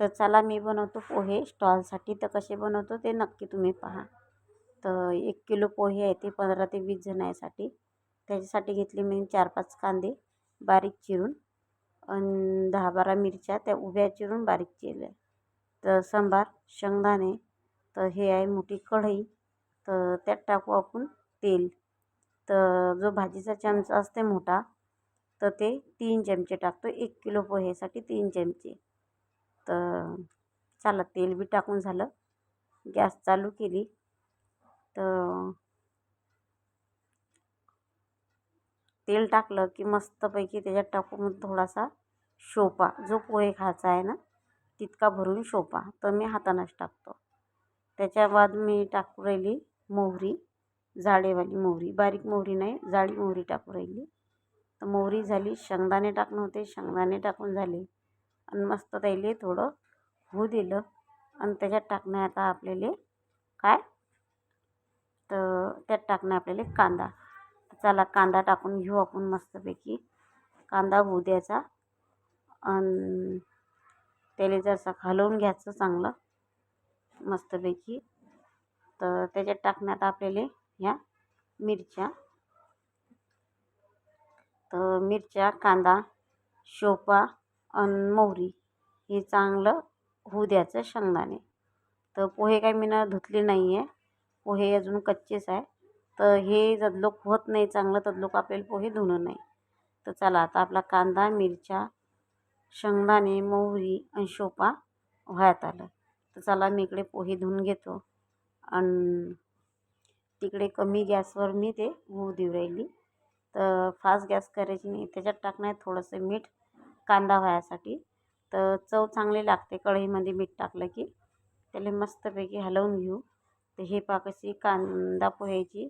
तर चला मी बनवतो पोहे. स्टॉलसाठी तर कसे बनवतो ते नक्की तुम्ही पहा. तर एक किलो पोहे आहे ते पंधरा ते वीस जणांसाठी. त्याच्यासाठी घेतले मी चार पाच कांदे बारीक चिरून आणि दहा बारा मिरच्या. त्या उभ्या चिरून बारीक चिरल्या. तर सांबार शेंगदाणे तर हे आहे मोठी कढई. तर त्यात टाकू आपण तेल. तर जो भाजीचा चमचा असते मोठा तर ते तीन चमचे टाकतो. एक किलो पोहेसाठी तीन चमचे. तर चला तेल बी टाकून झालं. गॅस चालू केली. तर तेल टाकलं की मस्तपैकी त्याच्यात टाकून थोडासा शोपा जो पोहे खायचा आहे ना तितका भरून शोपा तर मी हातानंच टाकतो. त्याच्या बाद मी टाकू राहिली मोहरी जाडेवाली मोहरी. बारीक मोहरी नाही जाडी मोहरी टाकू राहिली. तर मोहरी झाली शेंगदाणे टाकणं होते शेंगदाणे टाकून झाले. आणि मस्त त्याला थोडं होऊ दिलं. आणि त्याच्यात टाकणं आहे आता आपल्याला काय? तर त्यात टाकणं आपल्याला कांदा. चला कांदा टाकून घेऊ आपण मस्तपैकी. कांदा होऊ द्यायचा. आणि त्याला जरासा हलवून घ्यायचं चांगलं मस्तपैकी. तर त्याच्यात टाकण्यात आपल्याला ह्या मिरच्या. तर मिरच्या कांदा शोपा आणि मोहरी हे चांगलं होऊ द्यायचं शेंगदाणे तर पोहे काय मी ना धुतले नाही आहे पोहे अजून कच्चेच आहे. तर हे जदलोक होत नाही चांगलं तदलोक आपल्याला पोहे धुणं नाही. तर चला आता आपला कांदा मिरच्या शेंगदाणे मोहरी आणि शोपा व्हायात आलं. तर चला मी इकडे पोहे धुवून घेतो. आणि तिकडे कमी गॅसवर मी ते होऊ देऊ राहिली. तर फास्ट गॅस करायची नाही. त्याच्यात टाकणार थोडंसं मीठ. कांदा व्हायसाठी तर चव चांगली लागते कढईमध्ये मीठ टाकलं की. त्याला मस्तपैकी हलवून घेऊ. तर हे पहा कशी कांदा पोह्याची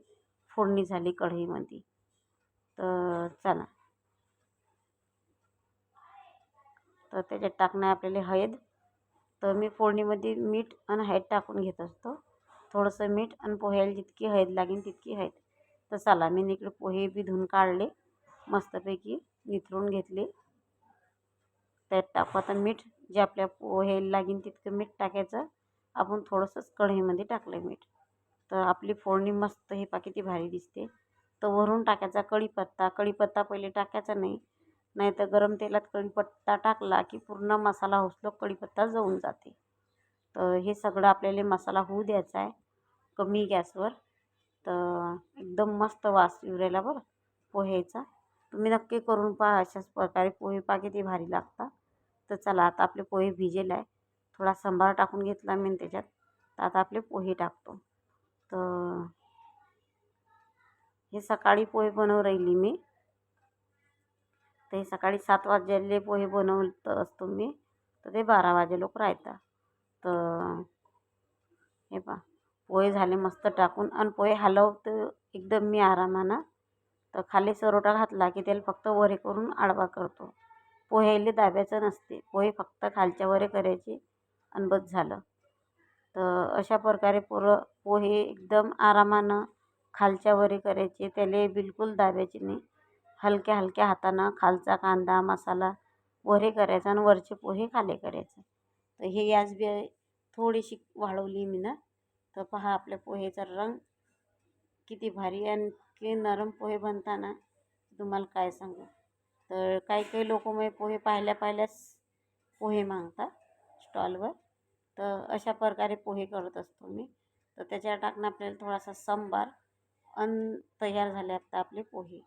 फोडणी झाली कढईमध्ये. तर चला. तर त्याच्यात टाकणं आहे आपल्याला हळद. तर मी फोडणीमध्ये मीठ आणि हळद टाकून घेत असतो. थोडंसं मीठ आणि पोह्याला जितकी हळद लागेल तितकी हळद. तर चला मी इकडे पोहे बी धुवून काढले. मस्तपैकी निथरून घेतले. त्यात टाकू. आता मीठ जे आपल्या पोह्याला लागेल तितकं मीठ टाकायचं. आपण थोडंसंच कढईमध्ये टाकलं आहे मीठ. तर आपली फोडणी मस्त हे पहा किती भारी दिसते. तर वरून टाकायचा कढीपत्ता. कढीपत्ता पहिले टाकायचा नाही. नाही तर गरम तेलात कढीपत्ता टाकला की पूर्ण मसाला होसलो कढीपत्ता जळून जाते. तर हे सगळं आपल्याला मसाला होऊ द्यायचा आहे. कमी गॅसवर. तर एकदम मस्त वास येऊ राहिला बरं. पोह्याचा. तुम्ही नक्की करून पहा अशाच प्रकारे पोहे पहा किती भारी लागतात. तर चला आता आपले पोहे भिजेल आहे. थोडा सांबार टाकून घेतला मी त्याच्यात तर आता आपले पोहे टाकतो. तर हे सकाळी पोहे बनव राहिली मी. तर हे सकाळी सात वाजले पोहे बनवत असतो मी. तर ते बारा वाजे लोक राहतात. तर हे पहा पोहे झाले मस्त टाकून. आणि पोहे हलवतो एकदम मी आरामानं. तर खाली सरोटा घातला की त्याला फक्त वरे करून आडवा करतो. पोह्याले दाबायचं नसते. पोहे फक्त खालच्या वरे करायचे आणि बस झालं. तर अशा प्रकारे पोरं पोहे एकदम आरामानं खालच्या वरे करायचे. त्याला बिलकुल दाबायचे नाही. हलक्या हलक्या हातानं खालचा कांदा मसाला वरे करायचा आणि वरचे पोहे खाले करायचे. तर हे याच बी थोडीशी वाढवली मी ना. तर पहा आपल्या पोहेचा रंग किती भारी आणि की नरम पोहे बनताना तुम्हाला काय सांगू? तर काही काही लोक मग पोहे पाहिल्या पाहिल्याच पोहे मागतात स्टॉलवर. तर अशा प्रकारे पोहे करत असतो मी. तर त्याच्यावर टाकणं आपल्याला थोडासा सांबार अन्न तयार झाले आता आपले पोहे.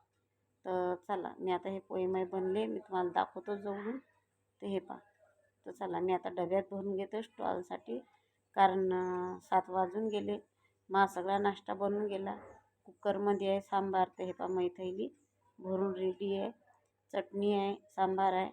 तर चला मी आता हे पोहे मग बनले. मी तुम्हाला दाखवतो जवळून तर हे पहा. तर चला मी आता डब्यात भरून घेतो स्टॉलसाठी. कारण सात वाजून गेले. मा सगळा नाश्ता बनून गेला. कुकरमध्ये आहे सांबार तर हे पहा मैथैली भरून रेडी आहे. चटणी आहे सांबार आहे.